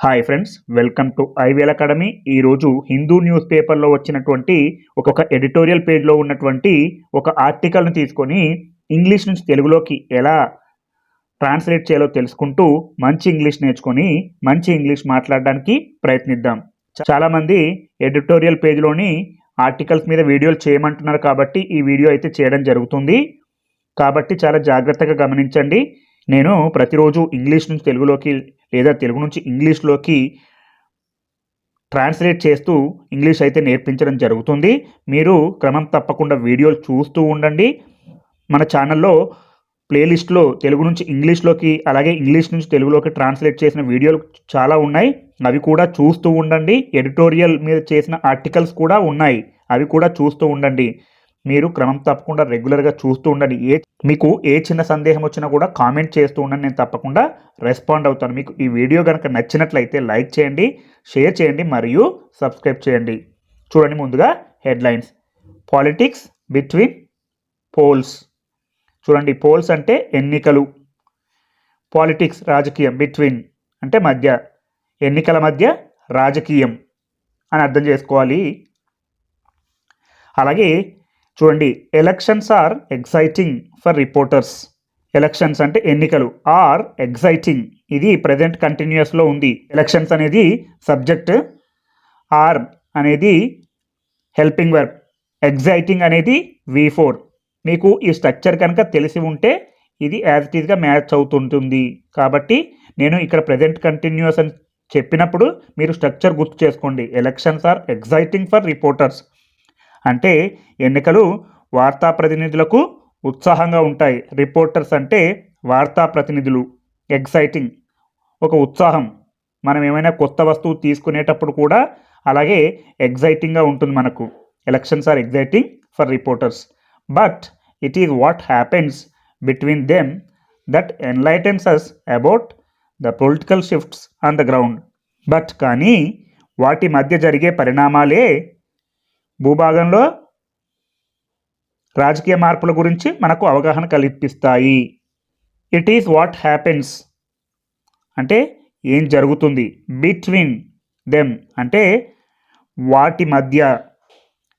Hi friends welcome to IVL academy ఈరోజు Hindu news పేపర్లో వచ్చినటువంటి ఒక ఎడిటోరియల్ పేజ్లో ఉన్నటువంటి ఒక ఆర్టికల్ని తీసుకొని ఇంగ్లీష్ నుంచి తెలుగులోకి ఎలా ట్రాన్స్లేట్ చేయాలో తెలుసుకుంటూ మంచి ఇంగ్లీష్ నేర్చుకొని మంచి ఇంగ్లీష్ మాట్లాడడానికి ప్రయత్నిద్దాం. చాలామంది ఎడిటోరియల్ పేజ్లోని ఆర్టికల్స్ మీద వీడియోలు చేయమంటున్నారు కాబట్టి ఈ వీడియో అయితే చేయడం జరుగుతుంది. కాబట్టి చాలా జాగ్రత్తగా గమనించండి. నేను ప్రతిరోజు ఇంగ్లీష్ నుంచి తెలుగులోకి లేదా తెలుగు నుంచి ఇంగ్లీష్లోకి ట్రాన్స్లేట్ చేస్తూ ఇంగ్లీష్ అయితే నేర్పించడం జరుగుతుంది. మీరు క్రమం తప్పకుండా వీడియోలు చూస్తూ ఉండండి. మన ఛానల్లో ప్లేలిస్ట్లో తెలుగు నుంచి ఇంగ్లీష్లోకి అలాగే ఇంగ్లీష్ నుంచి తెలుగులోకి ట్రాన్స్లేట్ చేసిన వీడియోలు చాలా ఉన్నాయి. అవి కూడా చూస్తూ ఉండండి. ఎడిటోరియల్ మీద చేసిన ఆర్టికల్స్ కూడా ఉన్నాయి. అవి కూడా చూస్తూ ఉండండి. మీరు క్రమం తప్పకుండా రెగ్యులర్గా చూస్తూ ఉండండి. ఏ మీకు ఏ చిన్న సందేహం వచ్చినా కూడా కామెంట్ చేస్తూ ఉండండి. నేను తప్పకుండా రెస్పాండ్ అవుతాను. మీకు ఈ వీడియో కనుక నచ్చినట్లయితే లైక్ చేయండి షేర్ చేయండి మరియు సబ్స్క్రైబ్ చేయండి. చూడండి ముందుగా హెడ్లైన్స్ పాలిటిక్స్ బిట్వీన్ పోల్స్ చూడండి పోల్స్ అంటే ఎన్నికలు. పాలిటిక్స్ రాజకీయం బిట్వీన్ అంటే మధ్య. ఎన్నికల మధ్య రాజకీయం అని అర్థం చేసుకోవాలి. అలాగే చూడండి elections are exciting for reporters elections అంటే ఎన్నికలు. ఆర్ ఎగ్జైటింగ్ ఇది ప్రజెంట్ కంటిన్యూస్లో ఉంది. ఎలక్షన్స్ అనేది సబ్జెక్ట్ ఆర్ అనేది హెల్పింగ్ వర్క్ ఎగ్జైటింగ్ అనేది వి ఫోర్ మీకు ఈ స్ట్రక్చర్ కనుక తెలిసి ఉంటే ఇది యాజ్ ఇట్ ఈజ్గా మ్యాచ్ అవుతుంటుంది. కాబట్టి నేను ఇక్కడ ప్రజెంట్ కంటిన్యూస్ అని చెప్పినప్పుడు మీరు స్ట్రక్చర్ గుర్తు చేసుకోండి. Elections are exciting for reporters అంటే ఎన్నికలు వార్తా ప్రతినిధులకు ఉత్సాహంగా ఉంటాయి. రిపోర్టర్స్ అంటే వార్తా ప్రతినిధులు ఎగ్జైటింగ్ ఒక ఉత్సాహం. మనం ఏమైనా కొత్త వస్తువు తీసుకునేటప్పుడు కూడా అలాగే ఎగ్జైటింగ్గా ఉంటుంది మనకు. Elections are exciting for reporters. But it is what happens between them that enlightens us about the political shifts on the ground. But కానీ వాటి మధ్య జరిగే పరిణామాలే భూభాగంలో రాజకీయ మార్పుల గురించి మనకు అవగాహన కల్పిస్తాయి. ఇట్ ఈస్ వాట్ హ్యాపెన్స్ అంటే ఏం జరుగుతుంది? బిట్వీన్ దెమ్ అంటే వాటి మధ్య.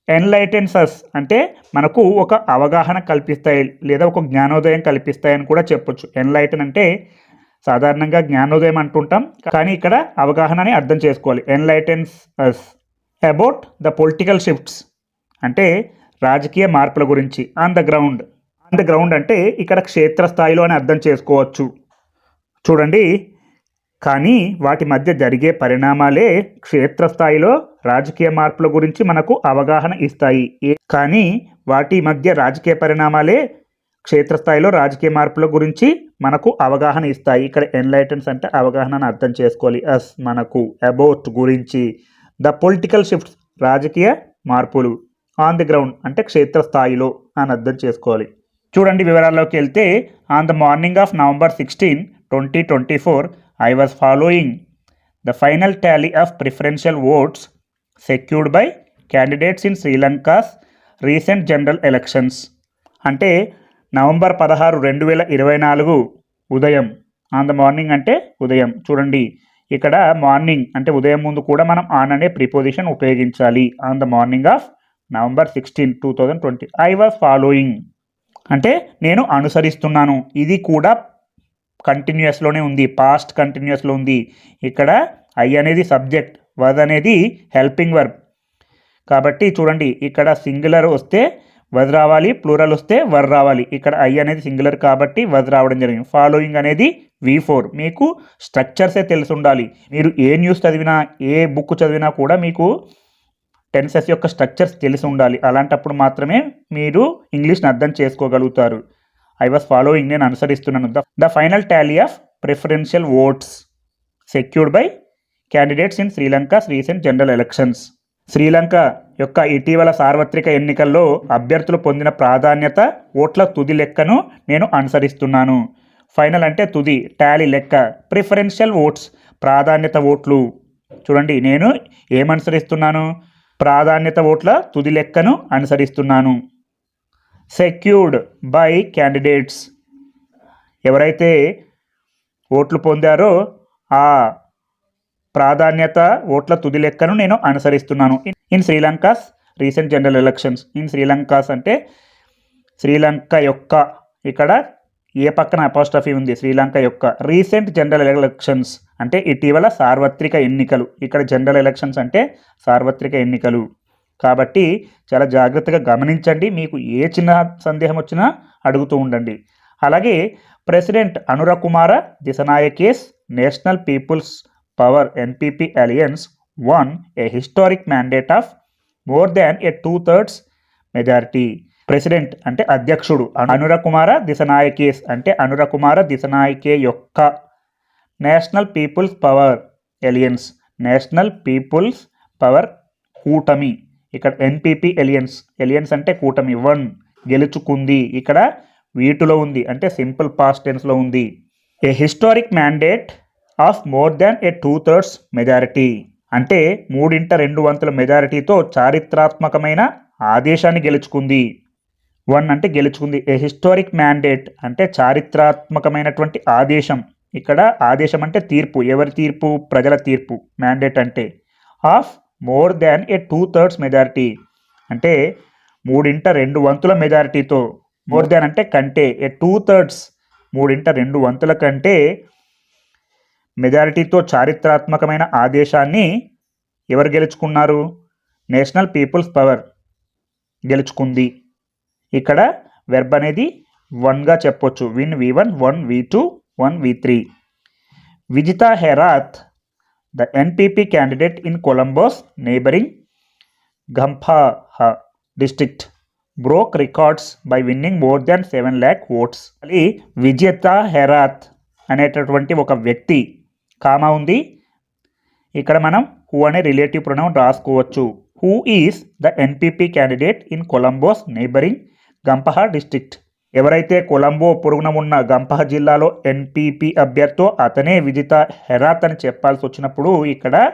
ఎన్లైటెన్సస్ అంటే మనకు ఒక అవగాహన కల్పిస్తాయి లేదా ఒక జ్ఞానోదయం కల్పిస్తాయని కూడా చెప్పొచ్చు. ఎన్లైటన్ అంటే సాధారణంగా జ్ఞానోదయం అంటుంటాం కానీ ఇక్కడ అవగాహన అని అర్థం చేసుకోవాలి. Enlightens us about the political shifts అంటే రాజకీయ మార్పుల గురించి on the ground. On the ground అంటే ఇక్కడ క్షేత్రస్థాయిలో అని అర్థం చేసుకోవచ్చు. చూడండి. కానీ వాటి మధ్య జరిగే పరిణామాలే క్షేత్రస్థాయిలో రాజకీయ మార్పుల గురించి మనకు అవగాహన ఇస్తాయి. కానీ వాటి మధ్య రాజకీయ పరిణామాలే క్షేత్రస్థాయిలో రాజకీయ మార్పుల గురించి మనకు అవగాహన ఇస్తాయి. ఇక్కడ ఎన్లైటన్స్ అంటే అవగాహనను అర్థం చేసుకోవాలి. అస్ మనకు అబౌట్ గురించి. ద పొలిటికల్ షిఫ్ట్స్ రాజకీయ మార్పులు ఆన్ ది గ్రౌండ్ అంటే క్షేత్రస్థాయిలో అని అర్థం చేసుకోవాలి. చూడండి వివరాల్లోకి వెళ్తే on the morning of November sixteen twenty twenty four I was following the final tally of preferential votes secured by candidates in Sri Lanka's recent general elections అంటే నవంబర్ పదహారు రెండు వేల ఇరవై నాలుగు ఉదయం. ఆన్ ద మార్నింగ్ అంటే ఉదయం. చూడండి. ఇక్కడ మార్నింగ్ అంటే ఉదయం ముందు కూడా మనం ఆన్ అనే ప్రిపోజిషన్ ఉపయోగించాలి. On the morning of November sixteen two thousand twenty I was following అంటే నేను అనుసరిస్తున్నాను. ఇది కూడా కంటిన్యూస్లోనే ఉంది. పాస్ట్ కంటిన్యూస్లో ఉంది. ఇక్కడ ఐ అనేది సబ్జెక్ట్ వద్ అనేది హెల్పింగ్ వర్బ్ కాబట్టి చూడండి ఇక్కడ సింగులర్ వస్తే వద్ రావాలి ప్లూరల్ వస్తే వర్ రావాలి. ఇక్కడ ఐ అనేది సింగులర్ కాబట్టి వద్ రావడం జరిగింది. ఫాలోయింగ్ అనేది వి ఫోర్. మీకు స్ట్రక్చర్సే తెలిసి ఉండాలి మీరు ఏ న్యూస్ చదివినా ఏ బుక్ చదివినా కూడా మీకు టెన్సెస్ యొక్క స్ట్రక్చర్స్ తెలిసి ఉండాలి అలాంటప్పుడు మాత్రమే మీరు ఇంగ్లీష్ని అర్థం చేసుకోగలుగుతారు. ఐ వాస్ ఫాలోయింగ్ నేను అనుసరిస్తున్నాను. The the final tally of preferential votes secured by candidates in Sri Lanka recent general elections. Sri Lanka యొక్క ఇటీవల సార్వత్రిక ఎన్నికల్లో అభ్యర్థులు పొందిన ప్రాధాన్యత ఓట్ల తుది లెక్కను నేను అనుసరిస్తున్నాను. ఫైనల్ అంటే తుది టాలీ లెక్క. ప్రిఫరెన్షియల్ ఓట్స్ ప్రాధాన్యత ఓట్లు. చూడండి నేను ఏమనుసరిస్తున్నాను ప్రాధాన్యత ఓట్ల తుది లెక్కను అనుసరిస్తున్నాను. Secured by candidates. ఎవరైతే ఓట్లు పొందారో ఆ ప్రాధాన్యత ఓట్ల తుది లెక్కను నేను అనుసరిస్తున్నాను. In Sri Lanka's recent general elections. In Sri Lanka's అంటే శ్రీలంక యొక్క ఇక్కడ ఏ పక్కన అపోస్టఫీ ఉంది? శ్రీలంక యొక్క రీసెంట్ జనరల్ ఎలక్షన్స్ అంటే ఇటీవల సార్వత్రిక ఎన్నికలు. ఇక్కడ జనరల్ ఎలక్షన్స్ అంటే సార్వత్రిక ఎన్నికలు. కాబట్టి చాలా జాగ్రత్తగా గమనించండి. మీకు ఏ చిన్న సందేహం వచ్చినా అడుగుతూ ఉండండి. అలాగే president Anura Kumara Dissanayake's national people's power NPP alliance won a historic mandate of more than a two thirds majority president అంటే అధ్యక్షుడు. అనురకుమార దిశనాయకేస్ అంటే అనురకుమార దిశనాయకే యొక్క national people's power alliance. National people's power కూటమి. ఇక్కడ ఎన్పిపి ఎలియన్స్. ఎలియన్స్ అంటే కూటమి one. గెలుచుకుంది. ఇక్కడ వీటిలో ఉంది. అంటే సింపుల్ పాస్ట్ టెన్స్లో ఉంది. A historic mandate of more than a two thirds majority అంటే మూడింట రెండు వంతుల మెజారిటీతో చారిత్రాత్మకమైన ఆదేశాన్ని గెలుచుకుంది. వన్ అంటే గెలుచుకుంది. ఏ హిస్టారిక్ మ్యాండేట్ అంటే చారిత్రాత్మకమైనటువంటి ఆదేశం. ఇక్కడ ఆదేశం అంటే తీర్పు. ఎవరి తీర్పు? ప్రజల తీర్పు. మ్యాండేట్ అంటే of more than a two thirds majority అంటే మూడింట రెండు వంతుల మెజారిటీతో మోర్ దాన్ అంటే కంటే. ఏ టూ థర్డ్స్ మూడింట రెండు వంతుల కంటే మెజారిటీతో చారిత్రాత్మకమైన ఆదేశాన్ని ఎవరు గెలుచుకున్నారు? నేషనల్ పీపుల్స్ పవర్ గెలుచుకుంది. ఇక్కడ వెర్బ్ అనేది వన్గా చెప్పొచ్చు. Win V one won V two won V three Vijitha Herath the NPP candidate in Colombo's neighbouring Gampaha district broke records by winning more than seven lakh votes అది విజేత హెరాత్ అనేటటువంటి ఒక వ్యక్తి comma ఉంది. ఇక్కడ మనం హూ అనే రిలేటివ్ ప్రొనౌన్ రాసుకోవచ్చు. Who is the NPP candidate in Colombo's neighbouring Gampaha district. ఎవరైతే కొలంబో పొరుగున ఉన్న గంపహ జిల్లాలో ఎన్పిపి అభ్యర్థో అతనే విజిత హెరాత్ అని చెప్పాల్సి వచ్చినప్పుడు ఇక్కడ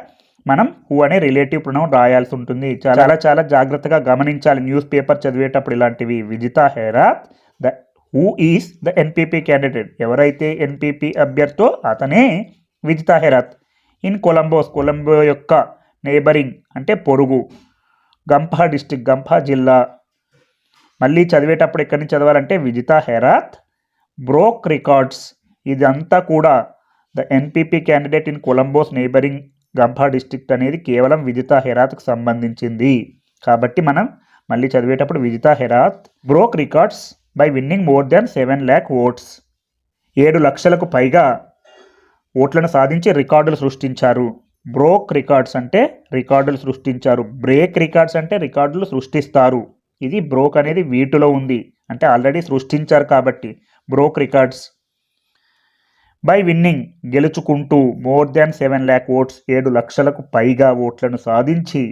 మనం హూ అనే రిలేటివ్ ప్రొనౌన్ రాయాల్సి ఉంటుంది. చాలా చాలా జాగ్రత్తగా గమనించాలి. న్యూస్ పేపర్ చదివేటప్పుడు ఇలాంటివి. Vijitha Herath the who is the NPP candidate. ఎవరైతే ఎన్పిపి అభ్యర్థో అతనే విజిత హెరాత్. ఇన్ కొలంబోస్ కొలంబో యొక్క నేబరింగ్ అంటే పొరుగు. గంప డిస్టిక్ గంప జిల్లా. మళ్ళీ చదివేటప్పుడు ఎక్కడి నుంచి చదవాలంటే విజిత హెరాత్ బ్రోక్ రికార్డ్స్. ఇదంతా కూడా the NPP candidate in Colombo's neighbouring Gampaha district అనేది కేవలం విజిత హెరాత్కు సంబంధించింది. కాబట్టి మనం మళ్ళీ చదివేటప్పుడు Vijitha Herath broke records by winning more than seven lakh votes. ఏడు లక్షలకు పైగా ఓట్లను సాధించి రికార్డులు సృష్టించారు. బ్రోక్ రికార్డ్స్ అంటే రికార్డులు సృష్టించారు. బ్రేక్ రికార్డ్స్ అంటే రికార్డులు సృష్టిస్తారు. ఇది బ్రోక్ అనేది వీటిలో ఉంది. అంటే ఆల్రెడీ సృష్టించారు కాబట్టి. Broke records. By winning గెలుచుకుంటూ more than seven lakh votes ఏడు లక్షలకు పైగా ఓట్లను సాధించి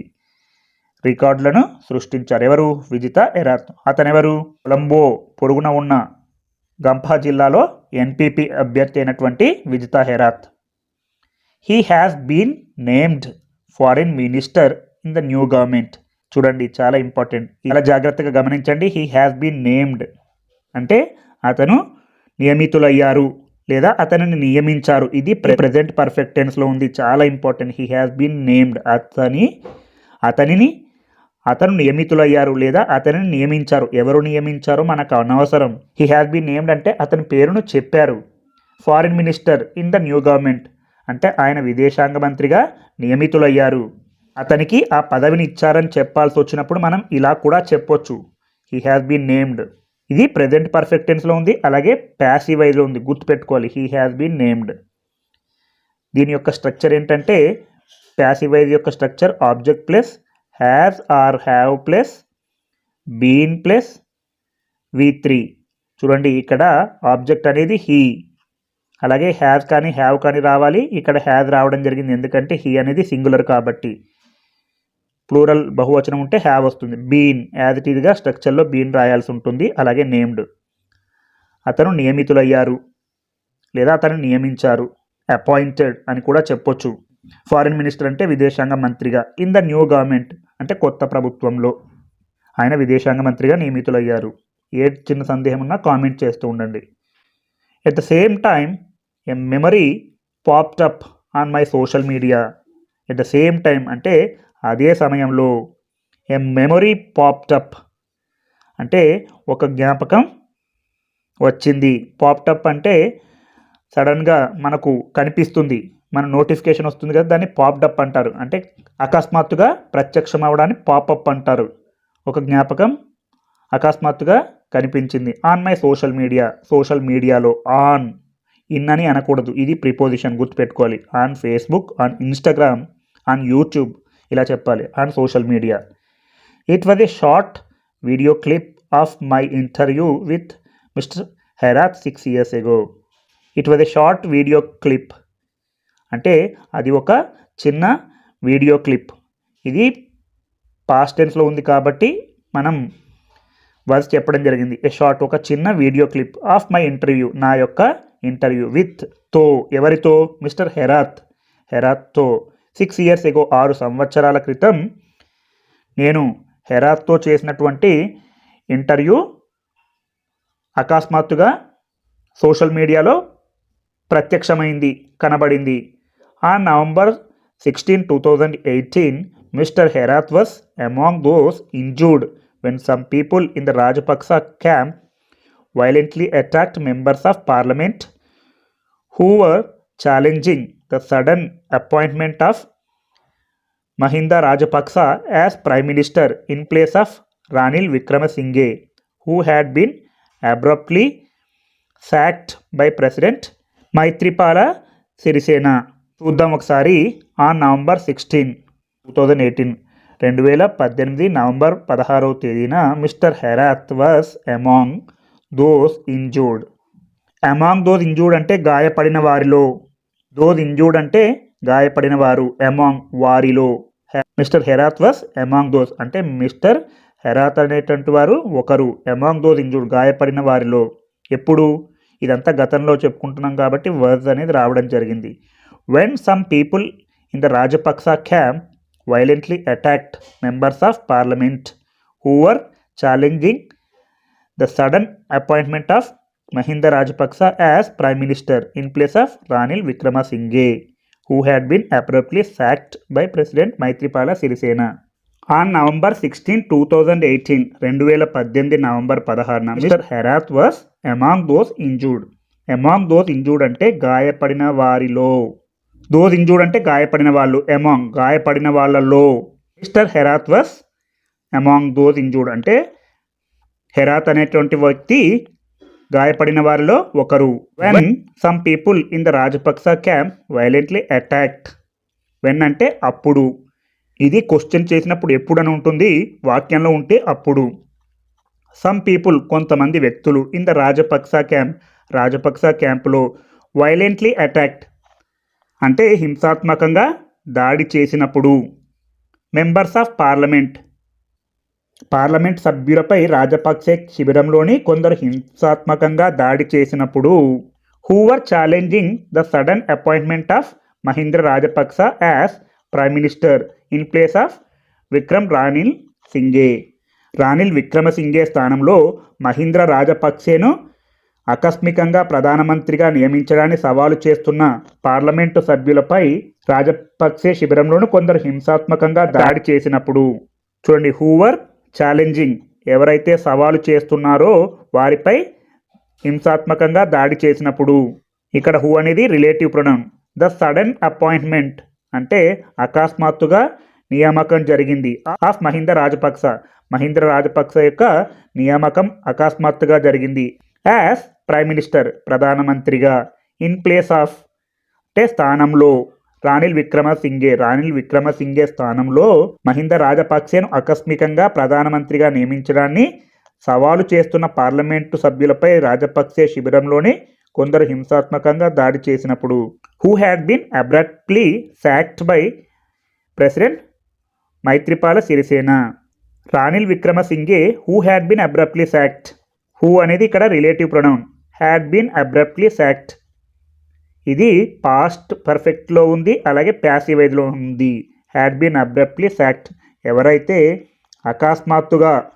రికార్డులను సృష్టించారు. ఎవరు? విజిత ఎరాత్ అతనెవరు? కొలంబో పొరుగున ఉన్న గంఫా జిల్లాలో ఎన్పిపి అభ్యర్థి అయినటువంటి Vijitha Herath he has been named foreign minister in the new government చూడండి చాలా ఇంపార్టెంట్ చాలా జాగ్రత్తగా గమనించండి. హీ హ్యాస్ బీన్ నేమ్డ్ అంటే అతను నియమితులయ్యారు లేదా అతనిని నియమించారు. ఇది ప్రెజెంట్ పర్ఫెక్ట్ టెన్స్లో ఉంది. చాలా important he has been named అతని అతనిని అతను నియమితులయ్యారు లేదా అతనిని నియమించారు. ఎవరు నియమించారో మనకు అనవసరం. హీ హ్యాస్ బీన్ నేమ్డ్ అంటే అతని పేరును చెప్పారు. Foreign minister in the new government అంటే ఆయన విదేశాంగ మంత్రిగా నియమితులయ్యారు. అతనికి ఆ పదవిని ఇచ్చారని చెప్పాల్సి వచ్చినప్పుడు మనం ఇలా కూడా చెప్పొచ్చు. హీ హ్యాస్ బీన్ నేమ్డ్ ఇది ప్రజెంట్ పర్ఫెక్ట్ టెన్స్లో ఉంది అలాగే ప్యాసివ్ వైజ్లో ఉంది. గుర్తుపెట్టుకోవాలి. హీ హ్యాస్ బీన్ నేమ్డ్ దీని యొక్క స్ట్రక్చర్ ఏంటంటే ప్యాసివ్ వైజ్ యొక్క structure object plus has or have plus been plus V three చూడండి ఇక్కడ ఆబ్జెక్ట్ అనేది హీ అలాగే హ్యాస్ కానీ హ్యావ్ కానీ రావాలి. ఇక్కడ హ్యాజ్ రావడం జరిగింది. ఎందుకంటే హీ అనేది సింగులర్ కాబట్టి. ప్లూరల్ బహువచనం ఉంటే హ్యావ్ వస్తుంది. బీన్ యాజ్ ఇట్ ఈజ్గా స్ట్రక్చర్లో బీన్ రాయాల్సి ఉంటుంది. అలాగే నేమ్డ్ అతను నియమితులయ్యారు. లేదా అతను నియమించారు. అపాయింటెడ్ అని కూడా చెప్పొచ్చు. ఫారిన్ మినిస్టర్ అంటే విదేశాంగ మంత్రిగా. ఇన్ ద న్యూ గవర్నమెంట్ అంటే కొత్త ప్రభుత్వంలో. ఆయన విదేశాంగ మంత్రిగా నియమితులయ్యారు. ఏ చిన్న సందేహం ఉన్నా కామెంట్ చేస్తూ ఉండండి. At the same time a memory popped up on my social media at the same time అంటే అదే సమయంలో ఎ మెమొరీ పాప్టప్ అంటే ఒక జ్ఞాపకం వచ్చింది. పాప్టప్ అంటే సడన్గా మనకు కనిపిస్తుంది. మన నోటిఫికేషన్ వస్తుంది కదా దాన్ని పాప్డప్ అంటారు. అంటే అకస్మాత్తుగా ప్రత్యక్షం అవడాన్ని పాపప్ అంటారు. ఒక జ్ఞాపకం అకస్మాత్తుగా కనిపించింది. On my social media social మీడియాలో ఆన్ ఇన్ అని అనకూడదు. ఇది ప్రిపోజిషన్ గుర్తుపెట్టుకోవాలి. On Facebook on Instagram on YouTube ఇలా చెప్పాలి on social media it was a short video clip of my interview with mister Herath six years ago it was a short video clip అంటే అది ఒక చిన్న video clip ఇది past టెన్స్లో ఉంది కాబట్టి మనం వర్స్ చెప్పడం జరిగింది. ఏ షార్ట్ ఒక చిన్న video clip of my interview నా యొక్క ఇంటర్వ్యూ విత్తో ఎవరితో? మిస్టర్ హెరాత్ హెరాత్తో సిక్స్ ఇయర్స్ ఎగో ఆరు సంవత్సరాల క్రితం నేను హెరాత్తో చేసినటువంటి ఇంటర్వ్యూ అకస్మాత్తుగా సోషల్ మీడియాలో ప్రత్యక్షమైంది కనబడింది. ఆ November sixteen two thousand eighteen mister Herath was among those injured when some people in the Rajapaksa camp violently attract members of parliament who were challenging the sudden appointment of Mahinda Rajapaksa as Prime Minister in place of Ranil Wickremesinghe, who had been abruptly sacked by President Maitripala Sirisena. చూద్దాం ఒకసారి ఆ November sixteen two thousand eighteen రెండు వేల పద్దెనిమిది November పదహారవ తేదీన mister Herath was among those injured among those injured అంటే గాయపడిన వారిలో దోస్ ఇంజూర్డ్ అంటే గాయపడిన వారు అమాంగ్ వారిలో mister Herath was among those అంటే మిస్టర్ హెరాత్ అనేటువంటి వారు ఒకరు. అమాంగ్ దోస్ ఇంజూర్డ్ గాయపడిన వారిలో ఎప్పుడు? ఇదంతా గతంలో చెప్పుకుంటున్నాం కాబట్టి వర్జ్ అనేది రావడం జరిగింది. When some people in the Rajapaksa camp violently attacked members of parliament who were challenging the sudden appointment of Mahinda Rajapaksa as prime minister in place of Ranil Vikramasinghe, who had been abruptly sacked by president Maithripala Sirisena. On November sixteen two thousand eighteen రెండు వేల పద్దెనిమిది November పదహారున mister Herath was among those injured among those injured అంటే గాయపడిన వారిలో those injured అంటే గాయపడిన వాళ్ళు అమాంగ్ గాయపడిన వాళ్ళలో mister Herath was among those injured అంటే హెరాత్ అనేటువంటి వ్యక్తి గాయపడిన వారిలో ఒకరు. When some people in the Rajapaksa camp violently attacked when అంటే అప్పుడు. ఇది క్వశ్చన్ చేసినప్పుడు ఎప్పుడు అని ఉంటుంది? వాక్యంలో ఉంటే అప్పుడు. సమ్ పీపుల్ కొంతమంది వ్యక్తులు in the Rajapaksa camp Rajapaksa క్యాంపులో వైలెంట్లీ అటాక్డ్ అంటే హింసాత్మకంగా దాడి చేసినప్పుడు. మెంబర్స్ ఆఫ్ పార్లమెంట్ పార్లమెంట్ సభ్యులపై రాజపక్సే శిబిరంలోని కొందరు హింసాత్మకంగా దాడి చేసినప్పుడు who were challenging the sudden appointment of Mahindra Rajapaksa as prime minister in place of Vikram Ranil Singhe Ranil Wickremesinghe స్థానంలో మహీంద్ర రాజపక్సేను ఆకస్మికంగా ప్రధానమంత్రిగా నియమించడాన్ని సవాలు చేస్తున్న పార్లమెంటు సభ్యులపై రాజపక్సే శిబిరంలోను కొందరు హింసాత్మకంగా దాడి చేసినప్పుడు చూడండి హూవర్ ఛాలెంజింగ్ ఎవరైతే సవాలు చేస్తున్నారో వారిపై హింసాత్మకంగా దాడి చేసినప్పుడు. ఇక్కడ హూ అనేది relative pronoun the sudden appointment అంటే అకస్మాత్తుగా నియామకం జరిగింది. ఆఫ్ మహీంద్ర రాజపక్స మహీంద్ర రాజపక్స యొక్క నియామకం అకస్మాత్తుగా జరిగింది. యాజ్ ప్రైమ్ మినిస్టర్ ప్రధానమంత్రిగా. ఇన్ ప్లేస్ ఆఫ్ అంటే స్థానంలో. రాణిల్ విక్రమసింఘే రాణిల్ విక్రమసింఘే స్థానంలో మహింద రాజపక్సేను ఆకస్మికంగా ప్రధానమంత్రిగా నియమించడాన్ని సవాలు చేస్తున్న పార్లమెంటు సభ్యులపై రాజపక్సే శిబిరంలోనే కొందరు హింసాత్మకంగా దాడి చేసినప్పుడు. Who had been abruptly sacked by president Maithripala Sirisena. Ranil Wickremesinghe who had been abruptly sacked who అనేది ఇక్కడ relative pronoun. Had been abruptly sacked ఇది పాస్ట్ పర్ఫెక్ట్లో ఉంది అలాగే ప్యాసివ్ ఉంది. హ్యాడ్ బీన్ అబ్రప్ట్లీ ఫ్యాక్ట్ ఎవరైతే అకస్మాత్తుగా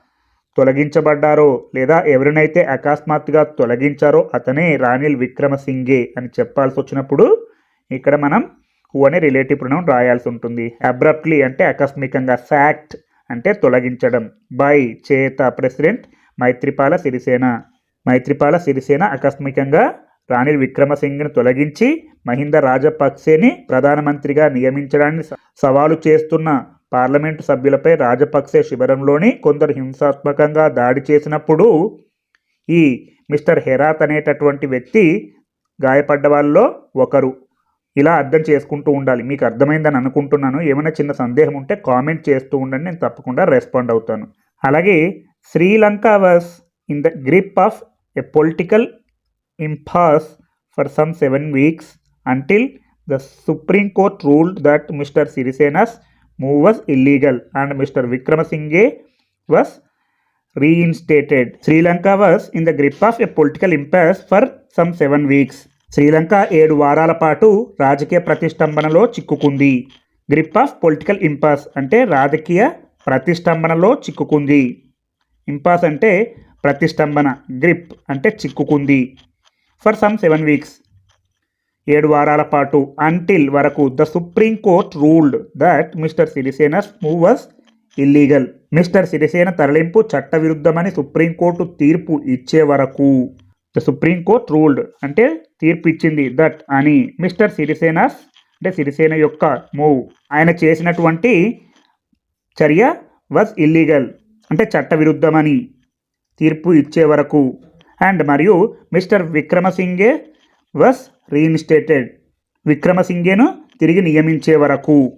తొలగించబడ్డారో లేదా ఎవరినైతే అకస్మాత్తుగా తొలగించారో అతనే రానిల్ విక్రమసింగే అని చెప్పాల్సి వచ్చినప్పుడు ఇక్కడ మనం హూ అనే రిలేటివ్ ప్రొనౌన్ రాయాల్సి ఉంటుంది. అబ్రప్ట్లీ అంటే ఆకస్మికంగా ఫ్యాక్ట్ అంటే తొలగించడం. బై చేత ప్రెసిడెంట్ మైత్రిపాల సిరిసేన. మైత్రిపాల సిరిసేన ఆకస్మికంగా రాణిల్ విక్రమసింగ్ను తొలగించి మహింద రాజపక్సేని ప్రధానమంత్రిగా నియమించడాన్ని సవాలు చేస్తున్న పార్లమెంటు సభ్యులపై రాజపక్సే శిబిరంలోని కొందరు హింసాత్మకంగా దాడి చేసినప్పుడు ఈ మిస్టర్ హెరాత్ అనేటటువంటి వ్యక్తి గాయపడ్డ వాళ్ళలో ఒకరు. ఇలా అర్థం చేసుకుంటూ ఉండాలి. మీకు అర్థమైందని అనుకుంటున్నాను. ఏమైనా చిన్న సందేహం ఉంటే కామెంట్ చేస్తూ ఉండండి. నేను తప్పకుండా రెస్పాండ్ అవుతాను. అలాగే Sri Lanka was in the grip of a political impasse for some seven weeks until the supreme court ruled that mister Sirisena's move was illegal and mister Wickremesinghe was reinstated. Sri Lanka was in the grip of a political impasse for some seven weeks. Sri Lanka ఏడు వారాల పాటు రాజకీయ ప్రతిష్టంభనలో చిక్కుకుంది grip of political ఇంపాస్ అంటే రాజకీయ ప్రతిష్టంభనలో చిక్కుకుంది ఇంపాస్ అంటే ప్రతిష్టంభన గ్రిప్ అంటే చిక్కుకుంది ఫర్ సమ్ సెవెన్ వీక్స్ ఏడు వారాల పాటు అంటిల్ వరకు the supreme court ruled that mister Sirisena's move was illegal mister Sirisena తరలింపు చట్టవిరుద్ధమని సుప్రీంకోర్టు తీర్పు ఇచ్చే వరకు. ద సుప్రీం కోర్ట్ రూల్డ్ అంటే తీర్పు ఇచ్చింది దట్ అని మిస్టర్ సిరిసేనస్ అంటే సిరిసేన యొక్క మూవ్ ఆయన చేసినటువంటి చర్య వాజ్ ఇల్లీగల్ అంటే చట్టవిరుద్ధమని తీర్పు ఇచ్చే వరకు. అండ్ మరియు మిస్టర్ విక్రమసింగే వస్ రీఇన్స్టేటెడ్. విక్రమసింగేను తిరిగి నియమించే వరకు.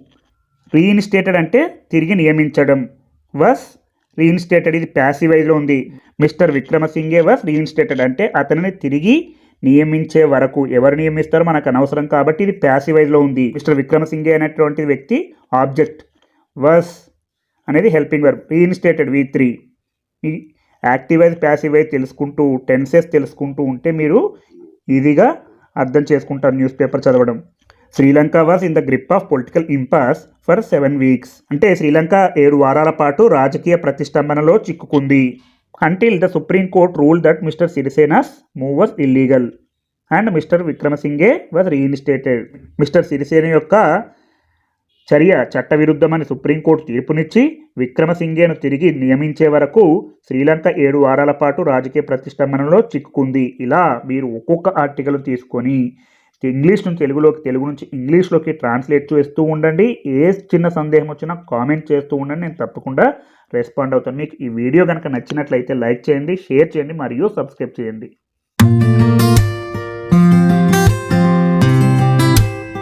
రీఇన్స్టేటెడ్ అంటే తిరిగి నియమించడం. వస్ రీఇన్స్టేటెడ్ ఇది ప్యాసివైజ్లో ఉంది. మిస్టర్ విక్రమసింగే వస్ రీఇన్స్టేటెడ్ అంటే అతనిని తిరిగి నియమించే వరకు. ఎవరు నియమిస్తారో మనకు అనవసరం కాబట్టి ఇది ప్యాసివైజ్లో ఉంది. మిస్టర్ విక్రమసింగే అనేటువంటి వ్యక్తి ఆబ్జెక్ట్. వస్ అనేది helping verb. Reinstated V three. Active voice passive voice తెలుసుకుంటూ టెన్సెస్ తెలుసుకుంటూ ఉంటే మీరు ఈజీగా అర్థం చేసుకుంటారు న్యూస్ పేపర్ చదవడం. Sri Lanka was in the grip of political impasse for seven weeks. అంటే శ్రీలంక ఏడు వారాల పాటు రాజకీయ ప్రతిష్టంభనలో చిక్కుకుంది. Until the supreme court rule that mister Sirisena's move was illegal. And mister Wickremesinghe was reinstated mister Sirisena యొక్క చర్య చట్టవిరుద్ధమని సుప్రీంకోర్టు తీర్పునిచ్చి విక్రమసింగేను తిరిగి నియమించే వరకు శ్రీలంక ఏడు వారాల పాటు రాజకీయ ప్రతిష్టంభనలో చిక్కుకుంది. ఇలా మీరు ఒక్కొక్క ఆర్టికల్ తీసుకొని ఇంగ్లీష్ నుంచి తెలుగులోకి తెలుగు నుంచి ఇంగ్లీష్లోకి ట్రాన్స్లేట్ చేస్తూ ఉండండి. ఏ చిన్న సందేహం వచ్చినా కామెంట్ చేస్తూ ఉండండి. నేను తప్పకుండా రెస్పాండ్ అవుతాను. మీకు ఈ వీడియో కనుక నచ్చినట్లయితే లైక్ చేయండి షేర్ చేయండి మరియు సబ్స్క్రైబ్ చేయండి.